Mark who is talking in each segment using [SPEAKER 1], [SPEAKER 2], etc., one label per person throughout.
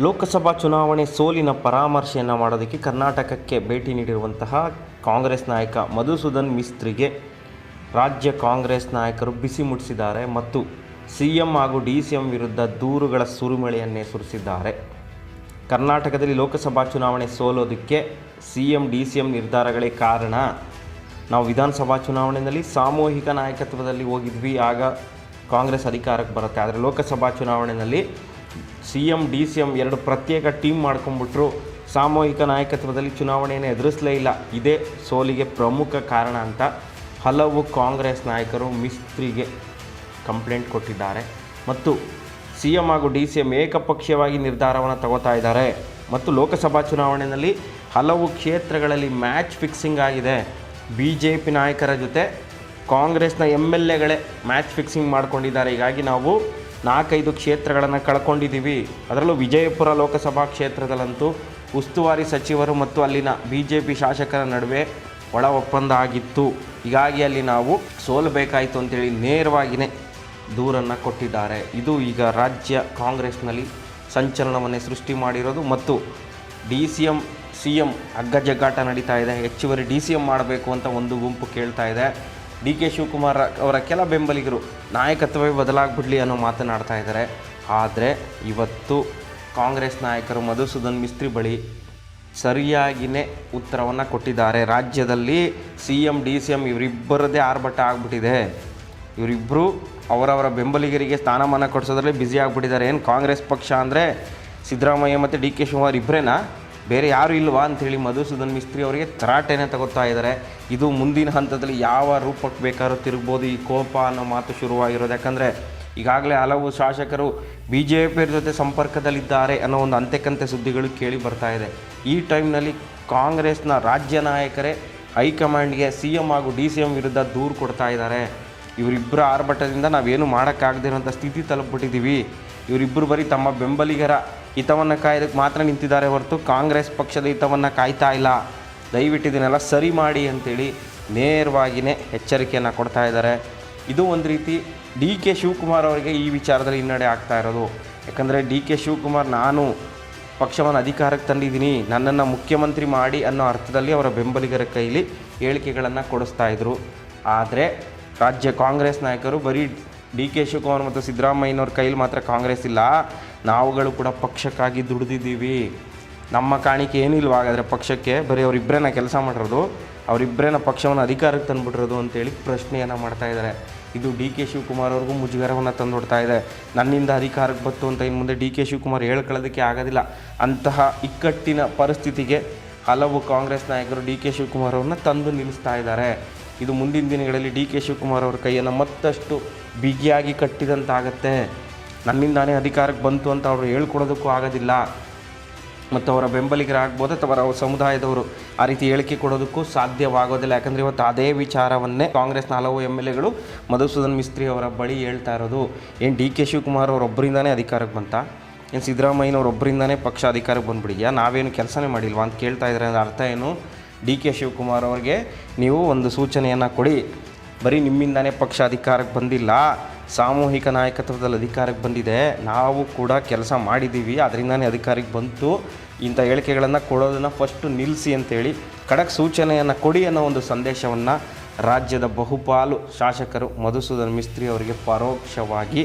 [SPEAKER 1] ಲೋಕಸಭಾ ಚುನಾವಣೆ ಸೋಲಿನ ಪರಾಮರ್ಶೆಯನ್ನು ಮಾಡೋದಕ್ಕೆ ಕರ್ನಾಟಕಕ್ಕೆ ಭೇಟಿ ನೀಡಿರುವಂತಹ ಕಾಂಗ್ರೆಸ್ ನಾಯಕ ಮಧುಸೂದನ್ ಮಿಸ್ತ್ರಿಗೆ ರಾಜ್ಯ ಕಾಂಗ್ರೆಸ್ ನಾಯಕರು ಬಿಸಿ ಮುಟ್ಟಿಸಿದ್ದಾರೆ ಮತ್ತು ಸಿ ಎಂ ಹಾಗೂ ಡಿ ಸಿ ಎಂ ವಿರುದ್ಧ ದೂರುಗಳ ಸುರುಮಳೆಯನ್ನೇ ಸುರಿಸಿದ್ದಾರೆ. ಕರ್ನಾಟಕದಲ್ಲಿ ಲೋಕಸಭಾ ಚುನಾವಣೆ ಸೋಲೋದಕ್ಕೆ C M D C M ನಿರ್ಧಾರಗಳೇ ಕಾರಣ? ನಾವು ವಿಧಾನಸಭಾ ಚುನಾವಣೆಯಲ್ಲಿ ಸಾಮೂಹಿಕ ನಾಯಕತ್ವದಲ್ಲಿ ಹೋಗಿದ್ವಿ, ಆಗ ಕಾಂಗ್ರೆಸ್ ಅಧಿಕಾರಕ್ಕೆ ಬರುತ್ತೆ. ಆದರೆ ಲೋಕಸಭಾ ಚುನಾವಣೆಯಲ್ಲಿ C M D C M ಎರಡು ಪ್ರತ್ಯೇಕ ಟೀಮ್ ಮಾಡ್ಕೊಂಡ್ಬಿಟ್ರು. ಸಾಮೂಹಿಕ ನಾಯಕತ್ವದಲ್ಲಿ ಚುನಾವಣೆಯನ್ನು ಎದುರಿಸಲೇ ಇಲ್ಲ. ಇದೇ ಸೋಲಿಗೆ ಪ್ರಮುಖ ಕಾರಣ ಅಂತ ಹಲವು ಕಾಂಗ್ರೆಸ್ ನಾಯಕರು ಮಿಸ್ತ್ರಿಗೆ ಕಂಪ್ಲೇಂಟ್ ಕೊಟ್ಟಿದ್ದಾರೆ. ಮತ್ತು ಸಿ ಎಂ ಹಾಗೂ ಡಿ ಸಿ ಎಂ ಏಕಪಕ್ಷೀಯವಾಗಿ ನಿರ್ಧಾರವನ್ನು ತಗೋತಾ ಇದ್ದಾರೆ. ಮತ್ತು ಲೋಕಸಭಾ ಚುನಾವಣೆಯಲ್ಲಿ ಹಲವು ಕ್ಷೇತ್ರಗಳಲ್ಲಿ ಮ್ಯಾಚ್ ಫಿಕ್ಸಿಂಗ್ ಆಗಿದೆ. ಬಿ ಜೆ ಪಿ ನಾಯಕರ ಜೊತೆ ಕಾಂಗ್ರೆಸ್ನ ಎಂ ಎಲ್ ಎಗಳೇ ಮ್ಯಾಚ್ ಫಿಕ್ಸಿಂಗ್ ಮಾಡ್ಕೊಂಡಿದ್ದಾರೆ. ಹೀಗಾಗಿ ನಾವು ನಾಲ್ಕೈದು ಕ್ಷೇತ್ರಗಳನ್ನು ಕಳ್ಕೊಂಡಿದ್ದೀವಿ. ಅದರಲ್ಲೂ ವಿಜಯಪುರ ಲೋಕಸಭಾ ಕ್ಷೇತ್ರದಲ್ಲಂತೂ ಉಸ್ತುವಾರಿ ಸಚಿವರು ಮತ್ತು ಅಲ್ಲಿನ ಬಿ ಜೆ ಪಿ ಶಾಸಕರ ನಡುವೆ ಒಳ ಒಪ್ಪಂದ ಆಗಿತ್ತು. ಹೀಗಾಗಿ ಅಲ್ಲಿ ನಾವು ಸೋಲಬೇಕಾಯಿತು ಅಂತೇಳಿ ನೇರವಾಗಿಯೇ ದೂರನ್ನು ಕೊಟ್ಟಿದ್ದಾರೆ. ಇದು ಈಗ ರಾಜ್ಯ ಕಾಂಗ್ರೆಸ್ನಲ್ಲಿ ಸಂಚಲನವನ್ನೇ ಸೃಷ್ಟಿ ಮಾಡಿರೋದು ಮತ್ತು D C M C M ಹಗ್ಗಜಗ್ಗಾಟ ನಡೀತಾ ಇದೆ. ಹೆಚ್ಚುವರಿ ಡಿ ಸಿ ಎಂ ಮಾಡಬೇಕು ಅಂತ ಒಂದು ಗುಂಪು ಕೇಳ್ತಾ ಇದೆ. ಡಿ ಕೆ ಶಿವಕುಮಾರ್ ಅವರ ಕೆಲ ಬೆಂಬಲಿಗರು ನಾಯಕತ್ವವೇ ಬದಲಾಗ್ಬಿಡ್ಲಿ ಅನ್ನೋ ಮಾತನಾಡ್ತಾ ಇದ್ದಾರೆ. ಆದರೆ ಇವತ್ತು ಕಾಂಗ್ರೆಸ್ ನಾಯಕರು ಮಧುಸೂದನ್ ಮಿಸ್ತ್ರಿ ಬಳಿ ಸರಿಯಾಗಿಯೇ ಉತ್ತರವನ್ನು ಕೊಟ್ಟಿದ್ದಾರೆ. ರಾಜ್ಯದಲ್ಲಿ C M, D C M ಇವರಿಬ್ಬರದೇ ಆರ್ಭಟ ಆಗ್ಬಿಟ್ಟಿದೆ. ಇವರಿಬ್ಬರು ಅವರವರ ಬೆಂಬಲಿಗರಿಗೆ ಸ್ಥಾನಮಾನ ಕೊಡಿಸೋದ್ರಲ್ಲಿ ಬ್ಯುಸಿ ಆಗಿಬಿಟ್ಟಿದ್ದಾರೆ. ಏನು ಕಾಂಗ್ರೆಸ್ ಪಕ್ಷ ಅಂದರೆ ಸಿದ್ದರಾಮಯ್ಯ ಮತ್ತು ಡಿ ಕೆ ಶಿವಕುಮಾರ್ ಇಬ್ಬರೇನಾ ಬೇರೆ ಯಾರು ಇಲ್ವಾ ಅಂಥೇಳಿ ಮಧುಸೂದನ್ ಮಿಸ್ತ್ರಿ ಅವರಿಗೆ ತರಾಟೆನೇ ತಗೋತಾ ಇದ್ದಾರೆ. ಇದು ಮುಂದಿನ ಹಂತದಲ್ಲಿ ಯಾವ ರೂಪಕ್ಕೆ ಬೇಕಾದ್ರೂ ತಿರುಗ್ಬೋದು ಈ ಕೋಪ ಅನ್ನೋ ಮಾತು ಶುರುವಾಗಿರೋದು. ಯಾಕಂದರೆ ಈಗಾಗಲೇ ಹಲವು ಶಾಸಕರು ಬಿ ಜೆ ಪಿಯರ ಜೊತೆ ಸಂಪರ್ಕದಲ್ಲಿದ್ದಾರೆ ಅನ್ನೋ ಒಂದು ಅಂತೆಕಂತೆ ಸುದ್ದಿಗಳು ಕೇಳಿ ಬರ್ತಾ ಇದೆ. ಈ ಟೈಮ್ನಲ್ಲಿ ಕಾಂಗ್ರೆಸ್ನ ರಾಜ್ಯ ನಾಯಕರೇ ಹೈಕಮಾಂಡ್ಗೆ ಸಿ ಎಂ ಹಾಗೂ ಡಿ ಸಿ ಎಂ ವಿರುದ್ಧ ದೂರು ಕೊಡ್ತಾ ಇದ್ದಾರೆ. ಇವರಿಬ್ಬರ ಆರ್ಭಟದಿಂದ ನಾವೇನು ಮಾಡೋಕ್ಕಾಗದಿರೋಂಥ ಸ್ಥಿತಿ ತಲುಪಿಬಿಟ್ಟಿದ್ದೀವಿ. ಇವರಿಬ್ಬರು ಬರೀ ತಮ್ಮ ಬೆಂಬಲಿಗರ ಹಿತವನ್ನು ಕಾಯೋದಕ್ಕೆ ಮಾತ್ರ ನಿಂತಿದ್ದಾರೆ ಹೊರತು ಕಾಂಗ್ರೆಸ್ ಪಕ್ಷದ ಹಿತವನ್ನು ಕಾಯ್ತಾ ಇಲ್ಲ. ದಯವಿಟ್ಟು ಇದನ್ನೆಲ್ಲ ಸರಿ ಮಾಡಿ ಅಂತೇಳಿ ನೇರವಾಗಿಯೇ ಎಚ್ಚರಿಕೆಯನ್ನು ಕೊಡ್ತಾ ಇದ್ದಾರೆ. ಇದು ಒಂದು ರೀತಿ ಡಿ ಕೆ ಶಿವಕುಮಾರ್ ಅವರಿಗೆ ಈ ವಿಚಾರದಲ್ಲಿ ಹಿನ್ನಡೆ ಆಗ್ತಾ ಇರೋದು. ಯಾಕಂದರೆ ಡಿ ಕೆ ಶಿವಕುಮಾರ್ ನಾನು ಪಕ್ಷವನ್ನು ಅಧಿಕಾರಕ್ಕೆ ತಂದಿದ್ದೀನಿ. ನನ್ನನ್ನು ಮುಖ್ಯಮಂತ್ರಿ ಮಾಡಿ ಅನ್ನೋ ಅರ್ಥದಲ್ಲಿ ಅವರ ಬೆಂಬಲಿಗರ ಕೈಲಿ ಹೇಳಿಕೆಗಳನ್ನು ಕೊಡಿಸ್ತಾ ಇದ್ದರು ಆದರೆ ರಾಜ್ಯ ಕಾಂಗ್ರೆಸ್ ನಾಯಕರು ಬರೀ ಡಿ ಕೆ ಶಿವಕುಮಾರ್ ಮತ್ತು ಸಿದ್ದರಾಮಯ್ಯನವ್ರ ಕೈಲಿ ಮಾತ್ರ ಕಾಂಗ್ರೆಸ್ ಇಲ್ಲ. ನಾವುಗಳು ಕೂಡ ಪಕ್ಷಕ್ಕಾಗಿ ದುಡಿದಿದ್ದೀವಿ. ನಮ್ಮ ಕಾಣಿಕೆ ಏನಿಲ್ವ? ಹಾಗಾದರೆ ಪಕ್ಷಕ್ಕೆ ಬರೀ ಅವರಿಬ್ಬರೇನ ಕೆಲಸ ಮಾಡಿರೋದು ಅವರಿಬ್ಬರೇನ ಪಕ್ಷವನ್ನು ಅಧಿಕಾರಕ್ಕೆ ತಂದುಬಿಟ್ಟಿರೋದು ಅಂತೇಳಿ ಪ್ರಶ್ನೆಯನ್ನು ಮಾಡ್ತಾ ಇದ್ದಾರೆ. ಇದು ಡಿ ಕೆ ಶಿವಕುಮಾರ್ ಅವ್ರಿಗೂ ಮುಜುಗರವನ್ನು ತಂದುಬಿಡ್ತಾ ಇದೆ. ನನ್ನಿಂದ ಅಧಿಕಾರಕ್ಕೆ ಬಂತು ಅಂತ ಇನ್ನು ಮುಂದೆ ಡಿ ಕೆ ಶಿವಕುಮಾರ್ ಹೇಳ್ಕೊಳ್ಳೋದಕ್ಕೆ ಆಗೋದಿಲ್ಲ. ಅಂತಹ ಇಕ್ಕಟ್ಟಿನ ಪರಿಸ್ಥಿತಿಗೆ ಹಲವು ಕಾಂಗ್ರೆಸ್ ನಾಯಕರು ಡಿ ಕೆ ಶಿವಕುಮಾರ್ ಅವ್ರನ್ನ ತಂದು ನಿಲ್ಲಿಸ್ತಾ ಇದ್ದಾರೆ. ಇದು ಮುಂದಿನ ದಿನಗಳಲ್ಲಿ ಡಿ ಕೆ ಶಿವಕುಮಾರ್ ಅವ್ರ ಕೈಯನ್ನು ಮತ್ತಷ್ಟು ಬಿಗಿಯಾಗಿ ಕಟ್ಟಿದಂತಾಗತ್ತೆ. ನನ್ನಿಂದಾನೇ ಅಧಿಕಾರಕ್ಕೆ ಬಂತು ಅಂತ ಅವರು ಹೇಳ್ಕೊಡೋದಕ್ಕೂ ಆಗೋದಿಲ್ಲ. ಮತ್ತು ಅವರ ಬೆಂಬಲಿಗರಾಗ್ಬೋದು ಅಥವಾ ಅವರ ಸಮುದಾಯದವರು ಆ ರೀತಿ ಹೇಳಿಕೆ ಕೊಡೋದಕ್ಕೂ ಸಾಧ್ಯವಾಗೋದಿಲ್ಲ. ಯಾಕಂದರೆ ಇವತ್ತು ಅದೇ ವಿಚಾರವನ್ನೇ ಕಾಂಗ್ರೆಸ್ನ ಹಲವು ಎಂ ಎಲ್ ಎಗಳು ಮಧುಸೂದನ್ ಮಿಸ್ತ್ರಿ ಅವರ ಬಳಿ ಹೇಳ್ತಾ ಇರೋದು. ಏನು ಡಿ ಕೆ ಶಿವಕುಮಾರ್ ಅವರೊಬ್ಬರಿಂದಾನೇ ಅಧಿಕಾರಕ್ಕೆ ಬಂತ? ಏನು ಸಿದ್ದರಾಮಯ್ಯನವರೊಬ್ಬರಿಂದಾನೇ ಪಕ್ಷ ಅಧಿಕಾರಕ್ಕೆ ಬಂದ್ಬಿಡಿಯಾ ನಾವೇನು ಕೆಲಸನೇ ಮಾಡಿಲ್ವಾ ಅಂತ ಕೇಳ್ತಾ ಇದ್ದಾರೆ ಅಂದರೆ ಅರ್ಥ ಏನು? ಡಿ ಕೆ ಶಿವಕುಮಾರ್ ಅವ್ರಿಗೆ ನೀವು ಒಂದು ಸೂಚನೆಯನ್ನು ಕೊಡಿ. ಬರೀ ನಿಮ್ಮಿಂದಾನೇ ಪಕ್ಷ ಅಧಿಕಾರಕ್ಕೆ ಬಂದಿಲ್ಲ. ಸಾಮೂಹಿಕ ನಾಯಕತ್ವದಲ್ಲಿ ಅಧಿಕಾರಕ್ಕೆ ಬಂದಿದೆ. ನಾವು ಕೂಡ ಕೆಲಸ ಮಾಡಿದ್ದೀವಿ. ಅದರಿಂದನೇ ಅಧಿಕಾರಕ್ಕೆ ಬಂತು. ಇಂಥ ಹೇಳಿಕೆಗಳನ್ನು ಕೊಡೋದನ್ನು ಫಸ್ಟು ನಿಲ್ಲಿಸಿ ಅಂತೇಳಿ ಖಡಕ್ ಸೂಚನೆಯನ್ನು ಕೊಡಿ ಅನ್ನೋ ಒಂದು ಸಂದೇಶವನ್ನು ರಾಜ್ಯದ ಬಹುಪಾಲು ಶಾಸಕರು ಮಧುಸೂದನ್ ಮಿಸ್ತ್ರಿ ಅವರಿಗೆ ಪರೋಕ್ಷವಾಗಿ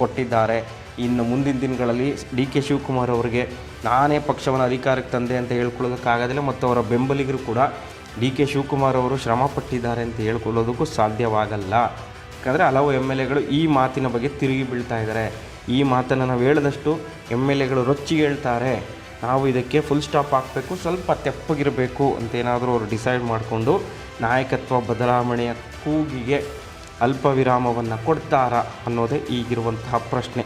[SPEAKER 1] ಕೊಟ್ಟಿದ್ದಾರೆ. ಇನ್ನು ಮುಂದಿನ ದಿನಗಳಲ್ಲಿ ಡಿ ಕೆ ಶಿವಕುಮಾರ್ ಅವರಿಗೆ ನಾನೇ ಪಕ್ಷವನ್ನು ಅಧಿಕಾರಕ್ಕೆ ತಂದೆ ಅಂತ ಹೇಳ್ಕೊಳ್ಳೋದಕ್ಕಾಗೋದಿಲ್ಲ. ಮತ್ತು ಅವರ ಬೆಂಬಲಿಗರು ಕೂಡ ಡಿ ಕೆ ಶಿವಕುಮಾರ್ ಅವರು ಶ್ರಮಪಟ್ಟಿದ್ದಾರೆ ಅಂತ ಹೇಳ್ಕೊಳ್ಳೋದಕ್ಕೂ ಸಾಧ್ಯವಾಗಲ್ಲ. ಯಾಕಂದರೆ ಹಲವು ಎಂ ಎಲ್ ಎಗಳು ಈ ಮಾತಿನ ಬಗ್ಗೆ ತಿರುಗಿ ಬೀಳ್ತಾ ಇದ್ದಾರೆ. ಈ ಮಾತನ್ನು ನಾವು ಹೇಳಿದಷ್ಟು ಎಂ ಎಲ್ ಎಗಳು ರೊಚ್ಚಿಗೆ ಹೇಳ್ತಾರೆ. ನಾವು ಇದಕ್ಕೆ ಫುಲ್ ಸ್ಟಾಪ್ ಹಾಕಬೇಕು, ಸ್ವಲ್ಪ ತೆಪ್ಪಗಿರಬೇಕು ಅಂತೇನಾದರೂ ಅವರು ಡಿಸೈಡ್ ಮಾಡಿಕೊಂಡು ನಾಯಕತ್ವ ಬದಲಾವಣೆಯ ಕೂಗಿಗೆ ಅಲ್ಪ ವಿರಾಮವನ್ನು ಕೊಡ್ತಾರಾ ಅನ್ನೋದೇ ಈಗಿರುವಂತಹ ಪ್ರಶ್ನೆ.